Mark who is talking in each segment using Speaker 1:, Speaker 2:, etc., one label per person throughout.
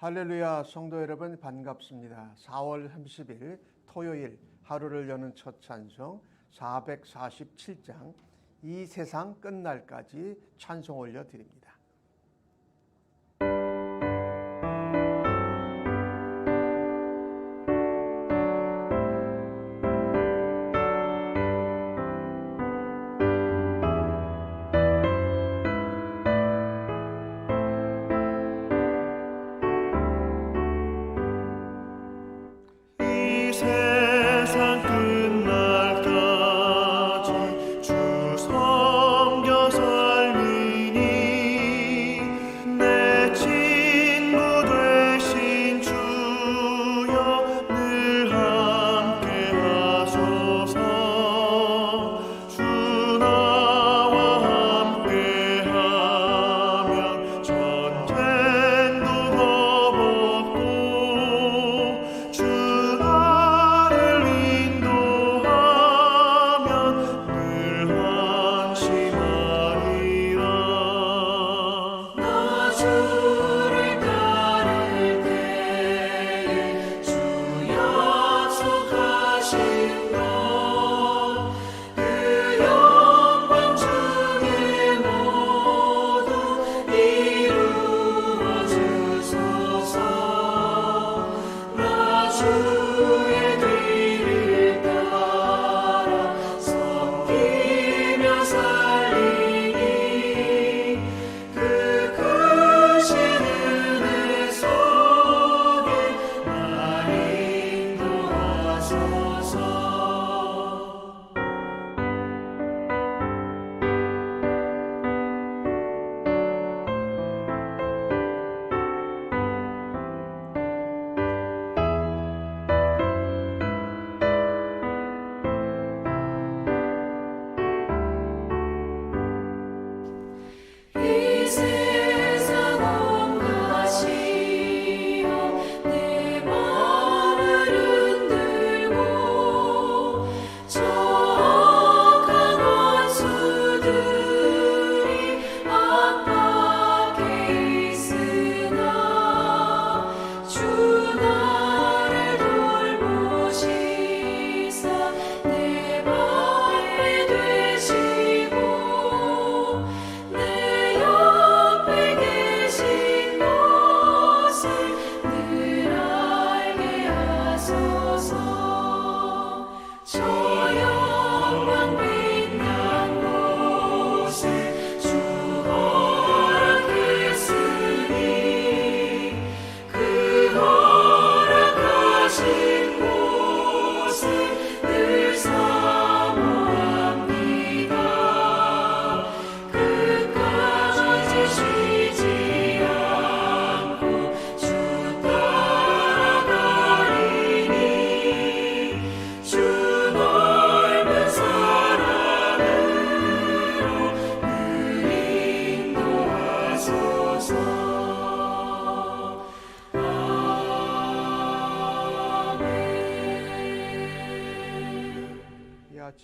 Speaker 1: 할렐루야 성도 여러분 반갑습니다. 4월 30일 토요일 하루를 여는 첫 찬송 447장 이 세상 끝날까지 찬송 올려 드립니다.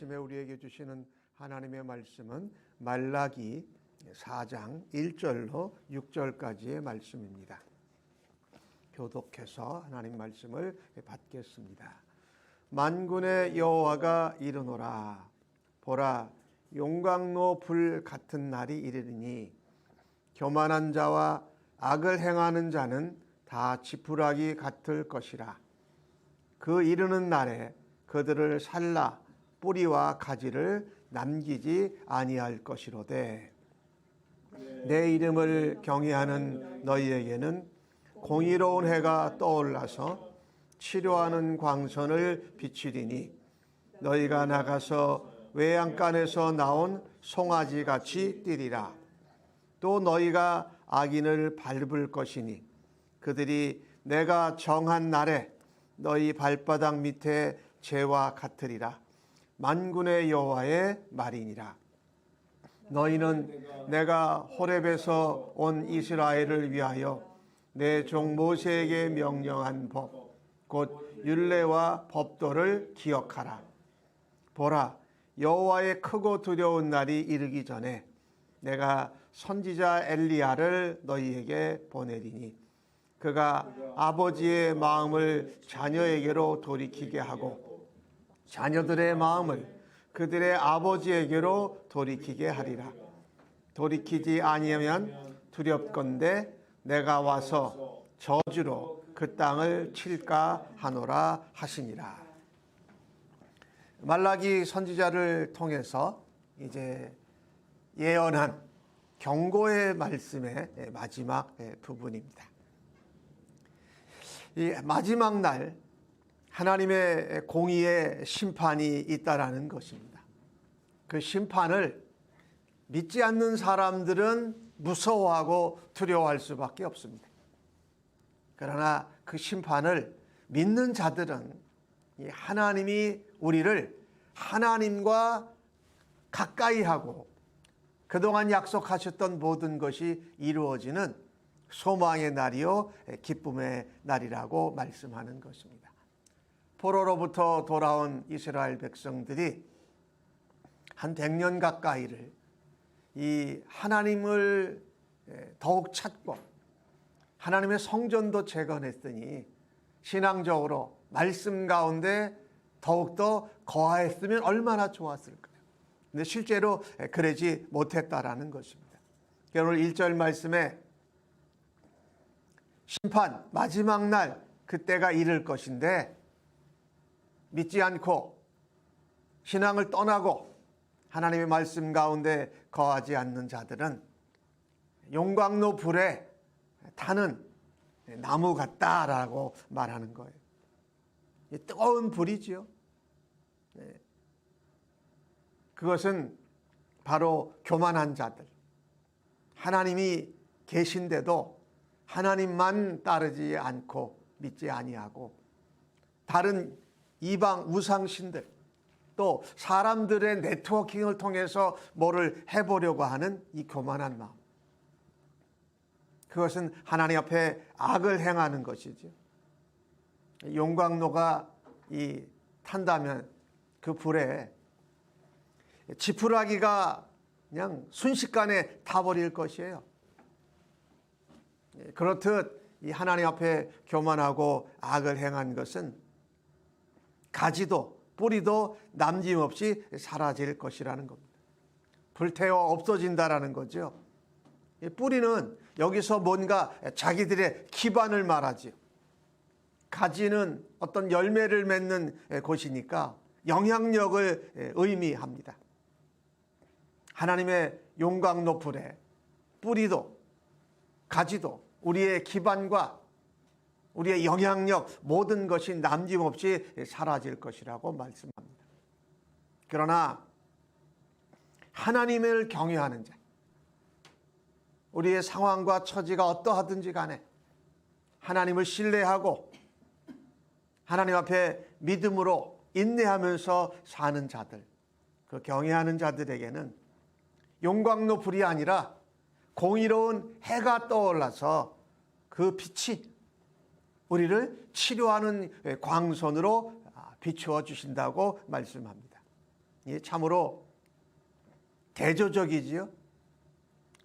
Speaker 1: 아침에 우리에게 주시는 하나님의 말씀은 말라기 4장 1절로 6절까지의 말씀입니다. 교독해서 하나님 말씀을 받겠습니다. 만군의 여호와가 이르노라 보라 용광로 불 같은 날이 이르리니 교만한 자와 악을 행하는 자는 다 지푸라기 같을 것이라 그 이르는 날에 그들을 살라 뿌리와 가지를 남기지 아니할 것이로되 내 이름을 경외하는 너희에게는 공의로운 해가 떠올라서 치료하는 광선을 비추리니 너희가 나가서 외양간에서 나온 송아지 같이 뛰리라. 또 너희가 악인을 밟을 것이니 그들이 내가 정한 날에 너희 발바닥 밑에 재와 같으리라 만군의 여호와의 말이니라. 너희는 내가 호렙에서 온 이스라엘을 위하여 내 종 모세에게 명령한 법 곧 율례와 법도를 기억하라. 보라 여호와의 크고 두려운 날이 이르기 전에 내가 선지자 엘리야를 너희에게 보내리니
Speaker 2: 그가 아버지의 마음을 자녀에게로 돌이키게 하고 자녀들의 마음을 그들의 아버지에게로 돌이키게 하리라. 돌이키지 아니하면 두렵건대 내가 와서 저주로 그 땅을 칠까 하노라 하시니라. 말라기 선지자를 통해서 이제 예언한 경고의 말씀의 마지막 부분입니다. 이 마지막 날 하나님의 공의의 심판이 있다라는 것입니다. 그 심판을 믿지 않는 사람들은 무서워하고 두려워할 수밖에 없습니다. 그러나 그 심판을 믿는 자들은 이 하나님이 우리를 하나님과 가까이 하고 그동안 약속하셨던 모든 것이 이루어지는 소망의 날이요 기쁨의 날이라고 말씀하는 것입니다. 포로로부터 돌아온 이스라엘 백성들이 한 100년 가까이를 이 하나님을 더욱 찾고 하나님의 성전도 재건했더니 신앙적으로 말씀 가운데 더욱더 거하였으면 얼마나 좋았을까요? 근데 실제로 그러지 못했다라는 것입니다. 오늘 1절 말씀에 심판 마지막 날 그때가 이를 것인데 믿지 않고 신앙을 떠나고 하나님의 말씀 가운데 거하지 않는 자들은 용광로 불에 타는 나무 같다라고 말하는 거예요. 뜨거운 불이지요. 네. 그것은 바로 교만한 자들. 하나님이 계신데도 하나님만 따르지 않고 믿지 아니하고 다른 이방 우상신들 또 사람들의 네트워킹을 통해서 뭐를 해보려고 하는 이 교만한 마음. 그것은 하나님 앞에 악을 행하는 것이죠. 용광로가 이 탄다면 그 불에 지푸라기가 그냥 순식간에 타버릴 것이에요. 그렇듯 이 하나님 앞에 교만하고 악을 행한 것은 가지도 뿌리도 남김없이 사라질 것이라는 겁니다. 불태워 없어진다라는 거죠. 뿌리는 여기서 뭔가 자기들의 기반을 말하지요. 가지는 어떤 열매를 맺는 곳이니까 영향력을 의미합니다. 하나님의 용광로 불에 뿌리도 가지도 우리의 기반과 우리의 영향력 모든 것이 남김없이 사라질 것이라고 말씀합니다. 그러나 하나님을 경외하는 자, 우리의 상황과 처지가 어떠하든지 간에 하나님을 신뢰하고 하나님 앞에 믿음으로 인내하면서 사는 자들, 그 경외하는 자들에게는 용광로 불이 아니라 공의로운 해가 떠올라서 그 빛이 우리를 치료하는 광선으로 비추어 주신다고 말씀합니다. 이 참으로 대조적이지요.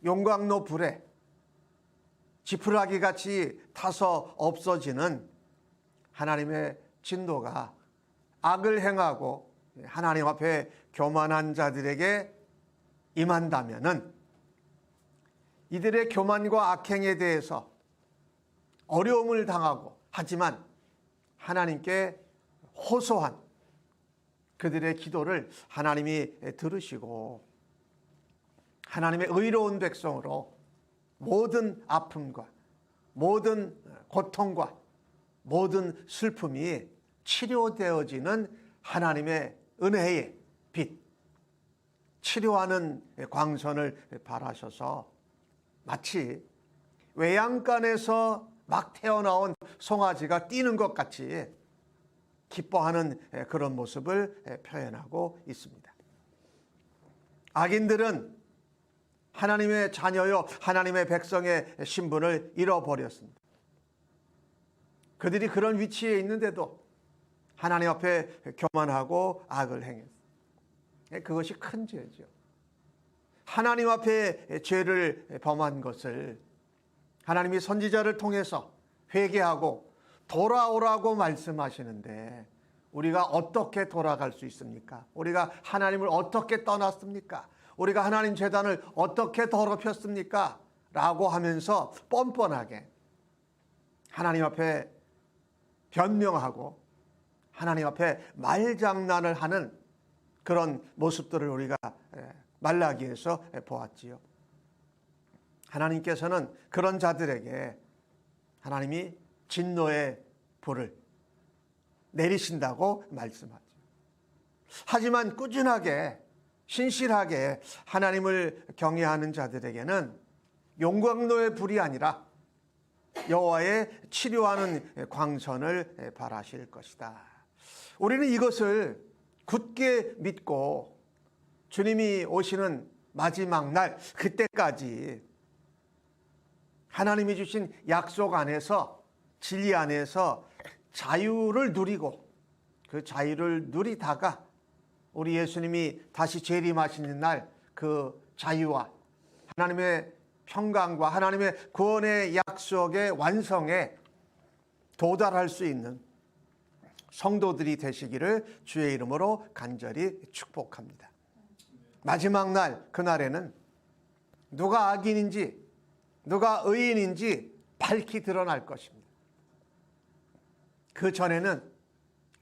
Speaker 2: 용광로 불에 지푸라기 같이 타서 없어지는 하나님의 진도가 악을 행하고 하나님 앞에 교만한 자들에게 임한다면은 이들의 교만과 악행에 대해서 어려움을 당하고 하지만 하나님께 호소한 그들의 기도를 하나님이 들으시고 하나님의 의로운 백성으로 모든 아픔과 모든 고통과 모든 슬픔이 치료되어지는 하나님의 은혜의 빛, 치료하는 광선을 바라셔서 마치 외양간에서 막 태어나온 송아지가 뛰는 것 같이 기뻐하는 그런 모습을 표현하고 있습니다. 악인들은 하나님의 자녀요, 하나님의 백성의 신분을 잃어버렸습니다. 그들이 그런 위치에 있는데도 하나님 앞에 교만하고 악을 행했습니다. 그것이 큰 죄죠. 하나님 앞에 죄를 범한 것을 하나님이 선지자를 통해서 회개하고 돌아오라고 말씀하시는데 우리가 어떻게 돌아갈 수 있습니까? 우리가 하나님을 어떻게 떠났습니까? 우리가 하나님 재단을 어떻게 더럽혔습니까? 라고 하면서 뻔뻔하게 하나님 앞에 변명하고 하나님 앞에 말장난을 하는 그런 모습들을 우리가 예, 말라기에서 보았지요. 하나님께서는 그런 자들에게 하나님이 진노의 불을 내리신다고 말씀하죠. 하지만 꾸준하게 신실하게 하나님을 경외하는 자들에게는 용광로의 불이 아니라 여호와의 치료하는 광선을 바라실 것이다. 우리는 이것을 굳게 믿고 주님이 오시는 마지막 날 그때까지 하나님이 주신 약속 안에서 진리 안에서 자유를 누리고 그 자유를 누리다가 우리 예수님이 다시 재림하시는 날 그 자유와 하나님의 평강과 하나님의 구원의 약속의 완성에 도달할 수 있는 성도들이 되시기를 주의 이름으로 간절히 축복합니다. 마지막 날 그날에는 누가 악인인지 누가 의인인지 밝히 드러날 것입니다. 그 전에는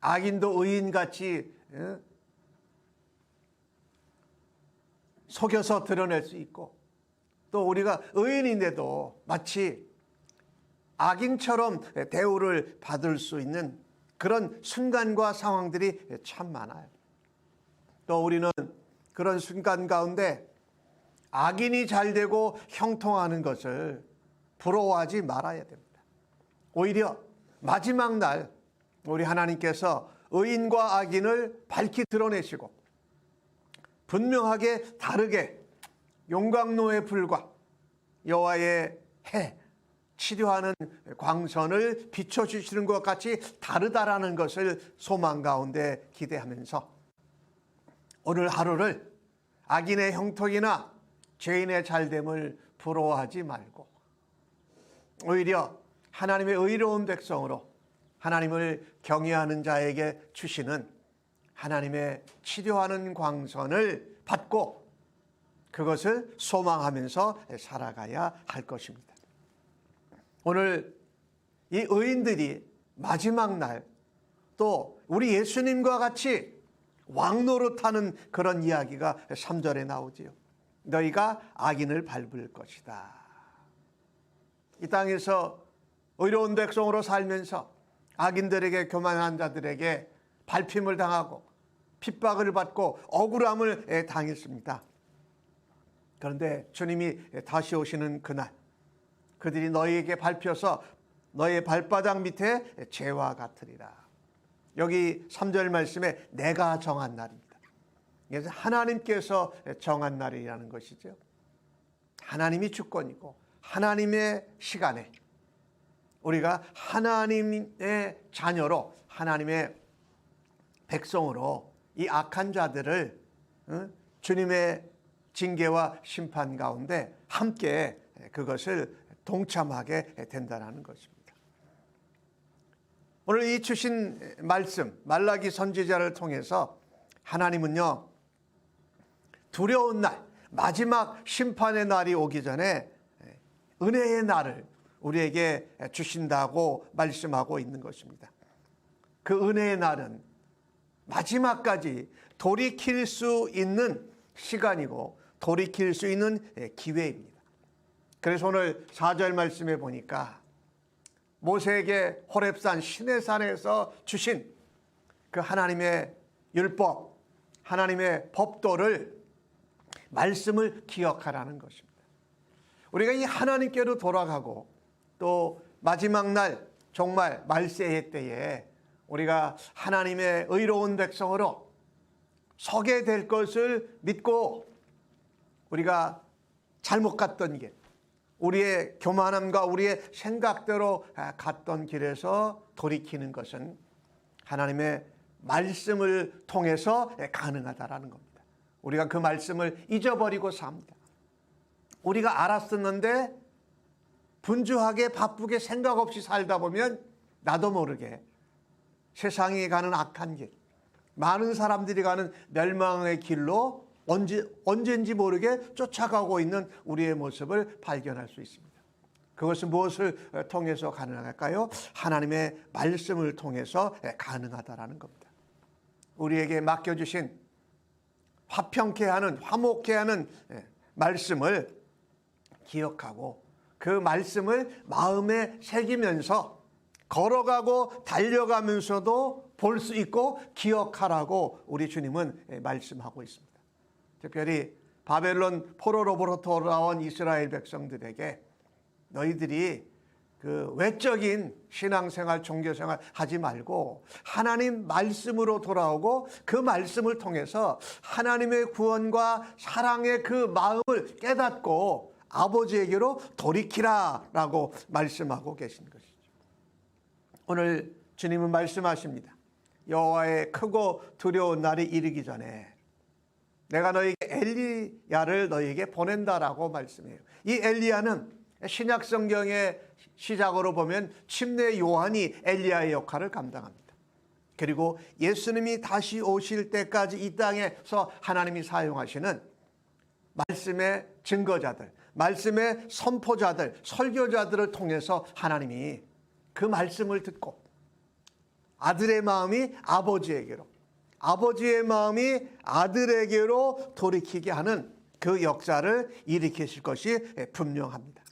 Speaker 2: 악인도 의인같이 예, 속여서 드러낼 수 있고 또 우리가 의인인데도 마치 악인처럼 대우를 받을 수 있는 그런 순간과 상황들이 참 많아요. 또 우리는 그런 순간 가운데 악인이 잘 되고 형통하는 것을 부러워하지 말아야 됩니다. 오히려 마지막 날 우리 하나님께서 의인과 악인을 밝히 드러내시고 분명하게 다르게 용광로의 불과 여호와의 해 치료하는 광선을 비춰주시는 것 같이 다르다라는 것을 소망 가운데 기대하면서 오늘 하루를 악인의 형통이나 죄인의 잘됨을 부러워하지 말고 오히려 하나님의 의로운 백성으로 하나님을 경외하는 자에게 주시는 하나님의 치료하는 광선을 받고 그것을 소망하면서 살아가야 할 것입니다. 오늘 이 의인들이 마지막 날 또 우리 예수님과 같이 왕노릇하는 그런 이야기가 3절에 나오지요. 너희가 악인을 밟을 것이다. 이 땅에서 의로운 백성으로 살면서 악인들에게 교만한 자들에게 밟힘을 당하고 핍박을 받고 억울함을 당했습니다. 그런데 주님이 다시 오시는 그날 그들이 너희에게 밟혀서 너의 발바닥 밑에 죄와 같으리라. 여기 3절 말씀에 내가 정한 날입니다. 그래서 하나님께서 정한 날이라는 것이죠. 하나님이 주권이고 하나님의 시간에 우리가 하나님의 자녀로 하나님의 백성으로 이 악한 자들을 어? 주님의 징계와 심판 가운데 함께 그것을 동참하게 된다는 것입니다. 오늘 이 주신 말씀 말라기 선지자를 통해서 하나님은요 두려운 날 마지막 심판의 날이 오기 전에 은혜의 날을 우리에게 주신다고 말씀하고 있는 것입니다. 그 은혜의 날은 마지막까지 돌이킬 수 있는 시간이고 돌이킬 수 있는 기회입니다. 그래서 오늘 4절 말씀에 보니까 모세에게 호렙산 시내산에서 주신 그 하나님의 율법, 하나님의 법도를 말씀을 기억하라는 것입니다. 우리가 이 하나님께로 돌아가고 또 마지막 날 정말 말세의 때에 우리가 하나님의 의로운 백성으로 서게 될 것을 믿고 우리가 잘못 갔던 길, 우리의 교만함과 우리의 생각대로 갔던 길에서 돌이키는 것은 하나님의 말씀을 통해서 가능하다라는 겁니다. 우리가 그 말씀을 잊어버리고 삽니다. 우리가 알았었는데 분주하게 바쁘게 생각 없이 살다 보면 나도 모르게 세상이 가는 악한 길, 많은 사람들이 가는 멸망의 길로 언제, 언젠지 모르게 쫓아가고 있는 우리의 모습을 발견할 수 있습니다. 그것은 무엇을 통해서 가능할까요? 하나님의 말씀을 통해서 가능하다라는 겁니다. 우리에게 맡겨주신 화평케 하는, 화목케 하는 말씀을 기억하고 그 말씀을 마음에 새기면서 걸어가고 달려가면서도 볼 수 있고 기억하라고 우리 주님은 말씀하고 있습니다. 특별히 바벨론 포로로부터 돌아온 이스라엘 백성들에게 너희들이 그 외적인 신앙생활, 종교생활 하지 말고 하나님 말씀으로 돌아오고 그 말씀을 통해서 하나님의 구원과 사랑의 그 마음을 깨닫고 아버지에게로 돌이키라라고 말씀하고 계신 것이죠. 오늘 주님은 말씀하십니다. 여호와의 크고 두려운 날이 이르기 전에 내가 너에게 엘리야를 너에게 보낸다라고 말씀해요. 이 엘리야는 신약 성경의 시작으로 보면 침례 요한이 엘리야의 역할을 감당합니다. 그리고 예수님이 다시 오실 때까지 이 땅에서 하나님이 사용하시는 말씀의 증거자들, 말씀의 선포자들, 설교자들을 통해서 하나님이 그 말씀을 듣고 아들의 마음이 아버지에게로, 아버지의 마음이 아들에게로 돌이키게 하는 그 역사를 일으키실 것이 분명합니다.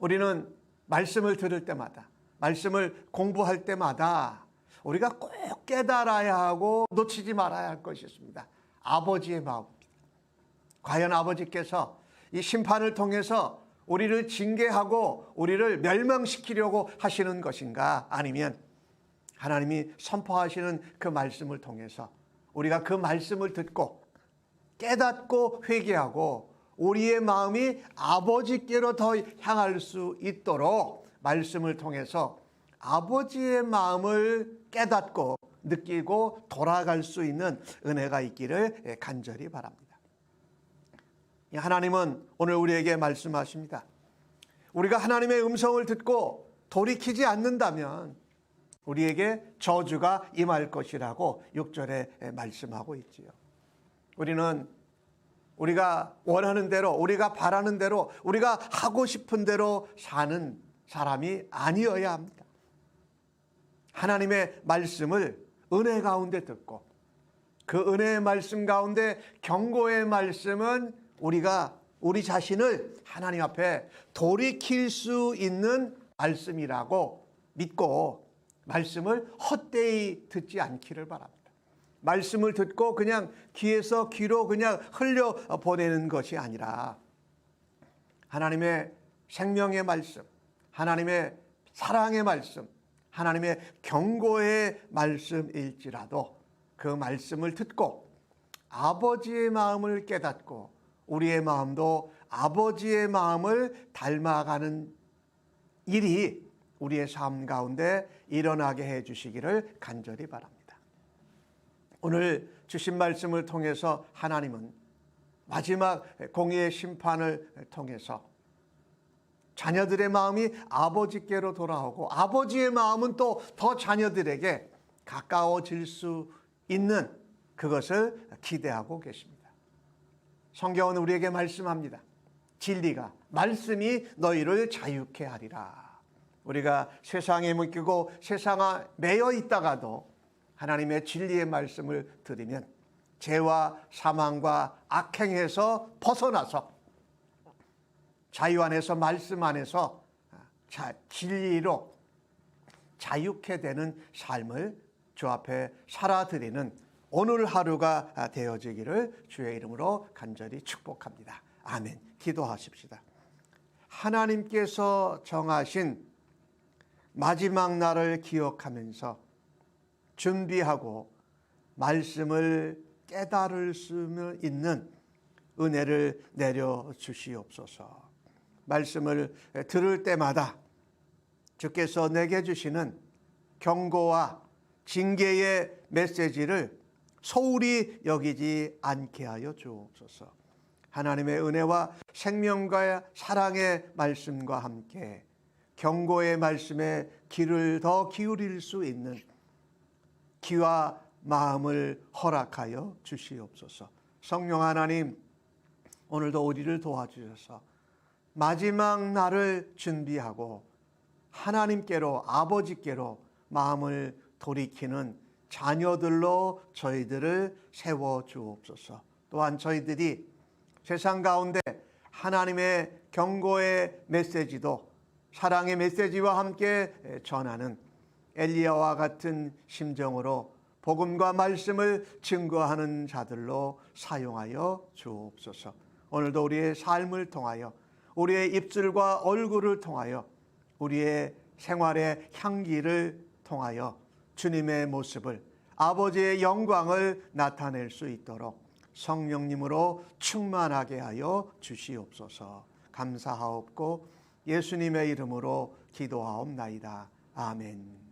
Speaker 2: 우리는 말씀을 들을 때마다, 말씀을 공부할 때마다 우리가 꼭 깨달아야 하고 놓치지 말아야 할 것이 있습니다. 아버지의 마음입니다. 과연 아버지께서 이 심판을 통해서 우리를 징계하고 우리를 멸망시키려고 하시는 것인가? 아니면 하나님이 선포하시는 그 말씀을 통해서 우리가 그 말씀을 듣고 깨닫고 회개하고 우리의 마음이 아버지께로 더 향할 수 있도록 말씀을 통해서 아버지의 마음을 깨닫고 느끼고 돌아갈 수 있는 은혜가 있기를 간절히 바랍니다. 하나님은 오늘 우리에게 말씀하십니다. 우리가 하나님의 음성을 듣고 돌이키지 않는다면 우리에게 저주가 임할 것이라고 6절에 말씀하고 있지요. 우리는 우리가 원하는 대로, 우리가 바라는 대로, 우리가 하고 싶은 대로 사는 사람이 아니어야 합니다. 하나님의 말씀을 은혜 가운데 듣고 그 은혜의 말씀 가운데 경고의 말씀은 우리가 우리 자신을 하나님 앞에 돌이킬 수 있는 말씀이라고 믿고 말씀을 헛되이 듣지 않기를 바랍니다. 말씀을 듣고 그냥 귀에서 귀로 그냥 흘려 보내는 것이 아니라 하나님의 생명의 말씀, 하나님의 사랑의 말씀, 하나님의 경고의 말씀일지라도 그 말씀을 듣고 아버지의 마음을 깨닫고 우리의 마음도 아버지의 마음을 닮아가는 일이 우리의 삶 가운데 일어나게 해 주시기를 간절히 바랍니다. 오늘 주신 말씀을 통해서 하나님은 마지막 공의의 심판을 통해서 자녀들의 마음이 아버지께로 돌아오고 아버지의 마음은 또 더 자녀들에게 가까워질 수 있는 그것을 기대하고 계십니다. 성경은 우리에게 말씀합니다. 진리가 말씀이 너희를 자유케 하리라. 우리가 세상에 묶이고 세상에 매여 있다가도 하나님의 진리의 말씀을 들으면 죄와 사망과 악행에서 벗어나서 자유 안에서 말씀 안에서 자, 진리로 자유케 되는 삶을 주 앞에 살아드리는 오늘 하루가 되어지기를 주의 이름으로 간절히 축복합니다. 아멘. 기도하십시다. 하나님께서 정하신 마지막 날을 기억하면서 준비하고 말씀을 깨달을 수 있는 은혜를 내려 주시옵소서. 말씀을 들을 때마다 주께서 내게 주시는 경고와 징계의 메시지를 소홀히 여기지 않게 하여 주옵소서. 하나님의 은혜와 생명과 사랑의 말씀과 함께 경고의 말씀에 귀를 더 기울일 수 있는 귀와 마음을 허락하여 주시옵소서. 성령 하나님, 오늘도 우리를 도와주셔서 마지막 날을 준비하고 하나님께로 아버지께로 마음을 돌이키는 자녀들로 저희들을 세워 주옵소서. 또한 저희들이 세상 가운데 하나님의 경고의 메시지도 사랑의 메시지와 함께 전하는 엘리야와 같은 심정으로 복음과 말씀을 증거하는 자들로 사용하여 주옵소서. 오늘도 우리의 삶을 통하여 우리의 입술과 얼굴을 통하여 우리의 생활의 향기를 통하여 주님의 모습을 아버지의 영광을 나타낼 수 있도록 성령님으로 충만하게 하여 주시옵소서. 감사하옵고 예수님의 이름으로 기도하옵나이다. 아멘.